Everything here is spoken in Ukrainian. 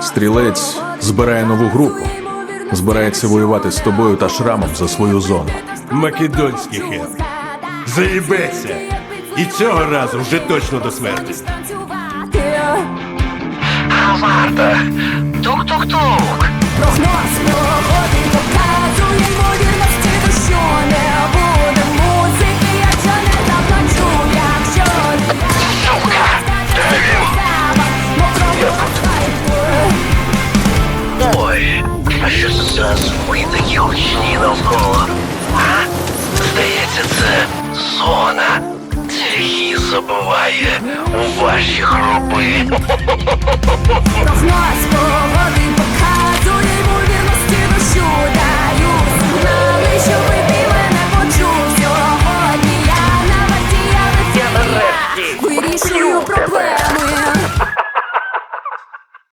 Стрілець збирає нову групу. Збирається воювати з тобою та шрамом за свою зону. Македонський хер. Заїбеться. І цього разу вже точно до смерті. Варта! Тук-тук-тук! Прогноз Ой, а що це за звити гілчні навколо? А? Здається, це зона. Її забуває у ваші хруби. Прогноз погоди показує ймовірності до чудаю. Вирішую проблеми.